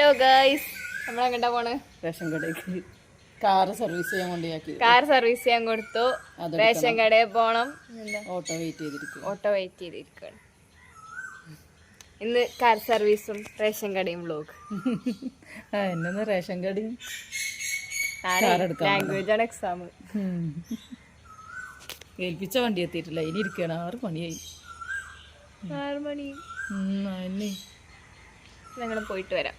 Hello guys നമ്മളെങ്ങട്ടാ പോണ്? Ration കടയ്ക്ക് car service ചെയ്യാൻ കൊണ്ടാക്കി കാർ സർവീസ് ചെയ്യാൻ കൊടുത്തു. റേഷൻ കടയിൽ പോണം. ഓട്ടോ വെയിറ്റ് ചെയ്തിരിക്കും ഓട്ടോ വെയിറ്റ് ചെയ്തിരിക്കുകയാണ് ഇന്ന് കാർ സർവീസും റേഷൻ കടയും വ്ലോഗ് ആ എന്നെ റേഷൻ കടയും? ലാംഗ്വേജ് ആണ് എക്സാം. ഏൽപ്പിച്ച വണ്ടി എത്തിയിട്ടില്ല. ഇനി ഇരിക്കണം ആറ് മണിയായി. ആറ് മണി. ഞങ്ങൾ പോയിട്ട് വരാം.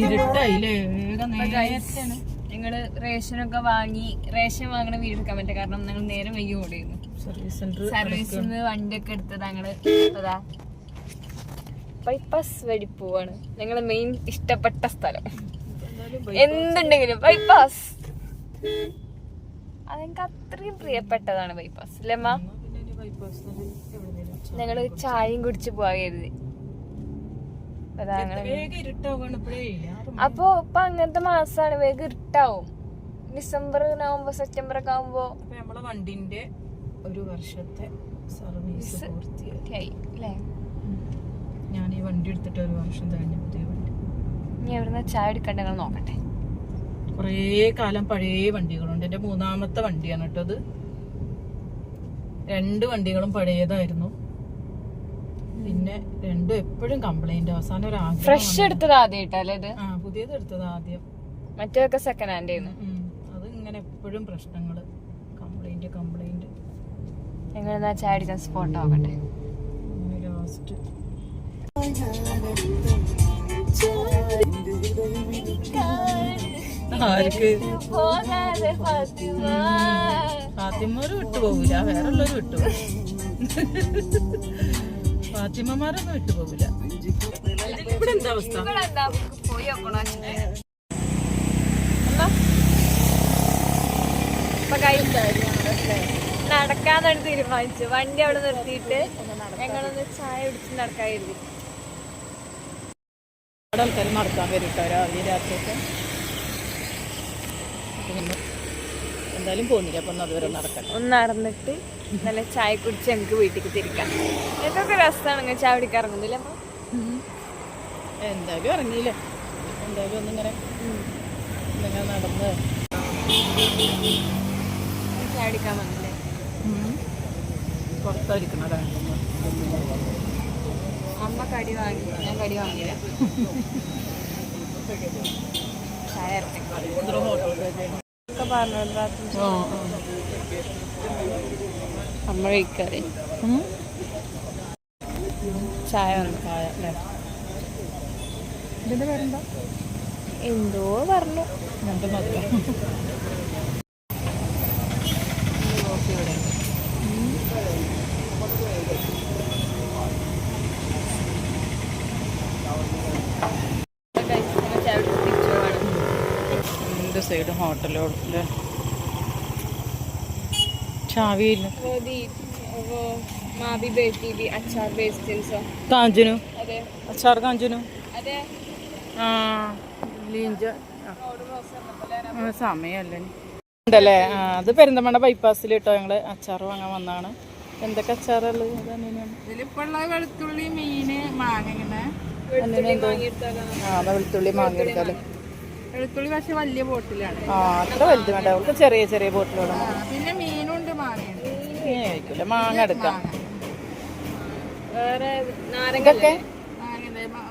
ഇരുട്ടായില്ലേ? വേഗം നേരത്തെയാണ് ഞങ്ങൾ റേഷനൊക്കെ വാങ്ങി റേഷൻ വാങ്ങണ വീടെടുക്കാൻ പറ്റില്ല. കാരണം ഞങ്ങൾ നേരം വൈകി ഓടിയിരുന്നു സർവീസ് സർവീസിൽ നിന്ന് വണ്ടിയൊക്കെ എടുത്തത് ഞങ്ങൾ അതാ ബൈപ്പാസ് വഴി പോവാണ്. ഞങ്ങളെ മെയിൻ ഇഷ്ടപ്പെട്ട സ്ഥലം. എന്തുണ്ടെങ്കിലും ബൈപ്പാസ് അതെനിക്ക് അത്രയും പ്രിയപ്പെട്ടതാണ് ബൈപ്പാസ് അല്ലമ്മ ഞങ്ങൾ ചായയും കുടിച്ച് പോവാ കരുതി അതാ ഞങ്ങൾ വേഗം ഇരുട്ടാവാണ് ഇപ്പോഴേ ആറ് മണി. അപ്പൊ ഇപ്പൊ അങ്ങനത്തെ മാസാണ് വേഗം ഇരുട്ടാവും. ഡിസംബർ നവംബർ സെപ്റ്റംബർ ഒക്കെ ആവുമ്പോ നമ്മളെ വണ്ടിന്റെ ഒരു വർഷത്തെ സർവീസ് പൂർത്തിയായി. ഞാൻ ഈ വണ്ടി എടുത്തിട്ട് ഒരു വർഷം കഴിഞ്ഞ പുതിയ വണ്ടി. ഇനി എവിടുന്ന ചായ എടുക്കണ്ട നോക്കട്ടെ. കുറേ കാലം പഴയ വണ്ടികളുണ്ട്. എന്റെ മൂന്നാമത്തെ വണ്ടിയാണ് കേട്ടോ അത്. രണ്ട് വണ്ടികളും പഴയതായിരുന്നു. പിന്നെ രണ്ടും എപ്പോഴും കംപ്ലൈന്റ് അവസാനം ഒരു ആഗ്രഹം ഫ്രഷ് എടുത്തത് ആദ്യമായിട്ടല്ലേ ഇത്? ആ പുതിയത് എടുത്തത് ആദ്യം. മറ്റേതൊക്കെ സെക്കൻഡ് ഹാൻഡ് ആയിരുന്നു. അത് ഇങ്ങനെ എപ്പോഴും പ്രശ്നങ്ങൾ കംപ്ലൈന്റ് കംപ്ലൈന്റ് ഞങ്ങൾ എന്നാ സ്പോട്ട് ആവട്ടെ? ലാസ്റ്റ് ആർക്ക്? ഫാത്തിമ. ഒരു വിട്ടുപോകില്ല വേറെ ഉള്ളവര് വിട്ടുപോകും. ഫാത്തിമമാരൊന്നും വിട്ടുപോകില്ല ഇവിടെ എന്താ? അവസ്ഥ നടക്കാന്നാണ് തീരുമാനിച്ചു വണ്ടി അവിടെ നിർത്തിയിട്ട് ഞങ്ങളൊന്ന് ചായ കുടിച്ച് നടക്കാൻ കരുതി. ആൾക്കാർ നടക്കാൻ വരും കേട്ടോ രാവിലെ രാത്രിയൊക്കെ. പിന്നെ എന്തായാലും പോകുന്നില്ല. അപ്പം അതുവരെ നടക്കട്ടെ. ഒന്ന് നടന്നിട്ട് നല്ല ചായ കുടിച്ച് ഞങ്ങൾക്ക് വീട്ടിലേക്ക് തിരിക്കാം. എന്തൊക്കെ രസമാണ് ഇങ്ങനെ ചായ കുടിക്കാൻ ഇറങ്ങുന്നില്ല എന്തായാലും ഇറങ്ങിയില്ലേ? എന്തായാലും ഒന്നിങ്ങനെ ഇങ്ങനെ നടന്ന്. ചായ കുടിക്കാൻ വന്നില്ലേ? പുറത്തായിരിക്കണതാണ്. അമ്മ കടി വാങ്ങി ഞാൻ കടി വാങ്ങില്ല ചായ ഇറങ്ങിക്കോ ഒക്കെ പറഞ്ഞു ഉം. ചായ വന്നു ചായ അല്ലേ? ഇതിന്റെ പേരെന്താ? എന്തോ പറഞ്ഞു ചായ കുടിച്ച് തിരിച്ചു പോവാണ് രണ്ട് സൈഡും ഹോട്ടലോട് അല്ലേ ചാവിയില്ല മോദി वो മാബി ബേറ്റി സൈഡ് അച്ചാർ ബേസ്റ്റിൻസോ കാഞ്ചനു? അതെ. അച്ചാർ കാഞ്ചനു? ആ സമയമല്ലേ ഉണ്ടല്ലേ? ആ അത് പെരിന്തമണ്ണ ബൈപ്പാസിൽ കേട്ടോ ഞങ്ങൾ അച്ചാർ വാങ്ങാൻ വന്നാണ് എന്തൊക്കെ അച്ചാറുള്ളത്? വെളുത്തുള്ളി മീന് മാങ്ങ ആ വെളുത്തുള്ളി മാങ്ങ എടുക്കാല്ലേ വെളുത്തുള്ളി പക്ഷെ വലിയ ബോട്ടിലാണ്. ആ അത്ര വലുത് വേണ്ട ചെറിയ ചെറിയ ബോട്ടിലോടെ പിന്നെ മീനുണ്ട് മാങ്ങയുണ്ട്. മീൻ കഴിക്കൂല മാങ്ങ എടുക്കാം. വേറെ നാരങ്ങ ഇതൊക്കെ?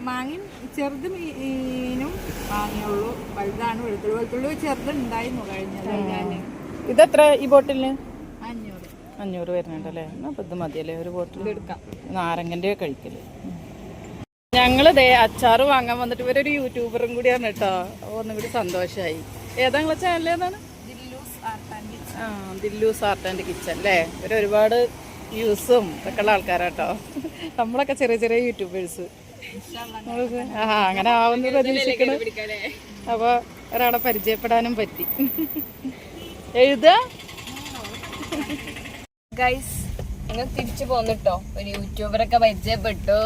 മാങ്ങയും ചെറുത് മീനും മാങ്ങയുള്ളൂ വലുതാണ് വെളുത്തുള്ളി. വെളുത്തുള്ളി ചെറുതുണ്ടായിരുന്നു കഴിഞ്ഞത് ഞാൻ ഇതെത്ര ഈ ബോട്ടിലിന്? അഞ്ഞൂറ്. അഞ്ഞൂറ് വരുന്നുണ്ടല്ലേ അപ്പൊ ഇത് മതിയല്ലേ? ഒരു ബോട്ടിൽ എടുക്കാം നാരങ്ങന്റെ കഴിക്കൽ. ഞങ്ങൾ ദേ അച്ചാറ് വാങ്ങാൻ വന്നിട്ട് ഇവരൊരു യൂട്യൂബറും കൂടിയാണ് കേട്ടോ. ഒന്നും കൂടി സന്തോഷമായി ഏതാ നിങ്ങളെ ചാനൽ ഏതാണ്? ആ ദില്ലൂസ് ആർട്ട് ആൻഡ് കിച്ചൺ അല്ലേ? ഇവരൊരുപാട് ഒരുപാട് വ്യൂസും ഒക്കെ ഉള്ള ആൾക്കാരാട്ടോ നമ്മളൊക്കെ ചെറിയ ചെറിയ യൂട്യൂബേഴ്സ് ആ അങ്ങനെ ആവുന്ന പ്രതീക്ഷിക്കണം അപ്പൊ ഒരാളെ പരിചയപ്പെടാനും പറ്റി. എഴുതാ? ഗൈസ് നിങ്ങൾ തിരിച്ചു പോന്നിട്ടോ. ഒരു യൂട്യൂബറൊക്കെ പരിചയപ്പെട്ടു.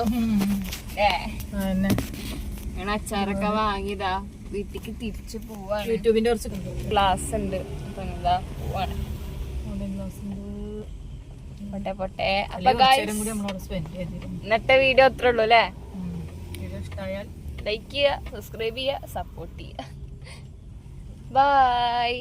ഞങ്ങൾ അച്ചാറൊക്കെ വാങ്ങിയതാ. വീട്ടിക്ക് തിരിച്ചു പോവാണ്. യൂട്യൂബിന്റെ കുറച്ച് ക്ലാസ് ഉണ്ട് അപ്പൊ എന്താ പോവാണ്. പൊട്ടെ പൊട്ടെ. ഇന്നത്തെ വീഡിയോ അത്രേ ഉള്ളൂ അല്ലേ? ലൈക്ക് ചെയ്യുക സബ്സ്ക്രൈബ് ചെയ്യുക സപ്പോർട്ട് ചെയ്യുക. ബൈ